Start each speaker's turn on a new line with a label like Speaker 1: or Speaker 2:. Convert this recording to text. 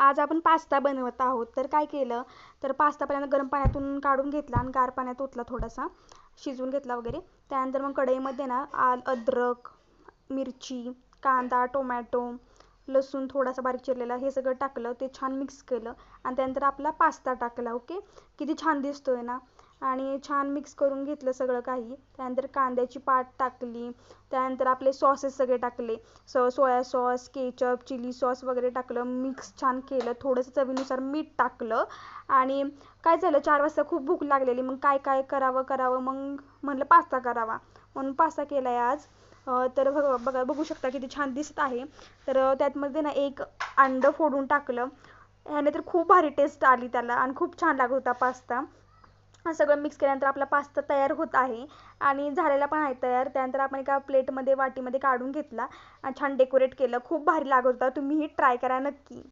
Speaker 1: आज आपण पास्ता बनवत आहोत. तर काय केलं? तर पास्ता पहिल्यांदा गरम पाण्यातून काढून घेतला आणि गार पाण्यात ओतला थोडासा. शिजवून घेतला वगैरे. त्यानंतर मग कढईमध्ये ना आल अद्रक मिरची कांदा टोमॅटो लसूण थोडासा बारीक चिरलेला हे सगळं टाकलं. ते छान मिक्स केलं. आणि त्यानंतर आपला पास्ता टाकला ओके? किती छान दिसतोय ना? आणि छान मिक्स करून घेतलं सगळं काही. त्यानंतर कांद्याची पात टाकली. त्यानंतर आपले सॉसेस सगळे टाकले. स soya sauce ketchup chilli sauce वगैरे टाकलं. मिक्स छान केलं. थोडंसं चवीनुसार मीठ टाकलं. आणि काय झालं? चार वाजता खूप भूक लागलेली. मग काय काय करावं करावं? मग म्हणलं पास्ता करावा. म्हणून पास्ता केला आहे आज तर बघा बघा बघू शकता किती छान दिसत आहे. तर त्यातमध्ये ना एक अंडं फोडून टाकलं. ह्याने तर खूप भारी टेस्ट आली त्याला. आणि खूप छान लागत होता पास्ता. सगळं मिक्स केल्यानंतर आपला पास्ता तयार होत आहे. आणि झालेला पण आहे तयार. त्यानंतर आपण एका प्लेटमध्ये वाटीमध्ये काढून घेतला. छान डेकोरेट केलं. खूप भारी लागत होता. तुम्हीही ट्राय करा नक्की.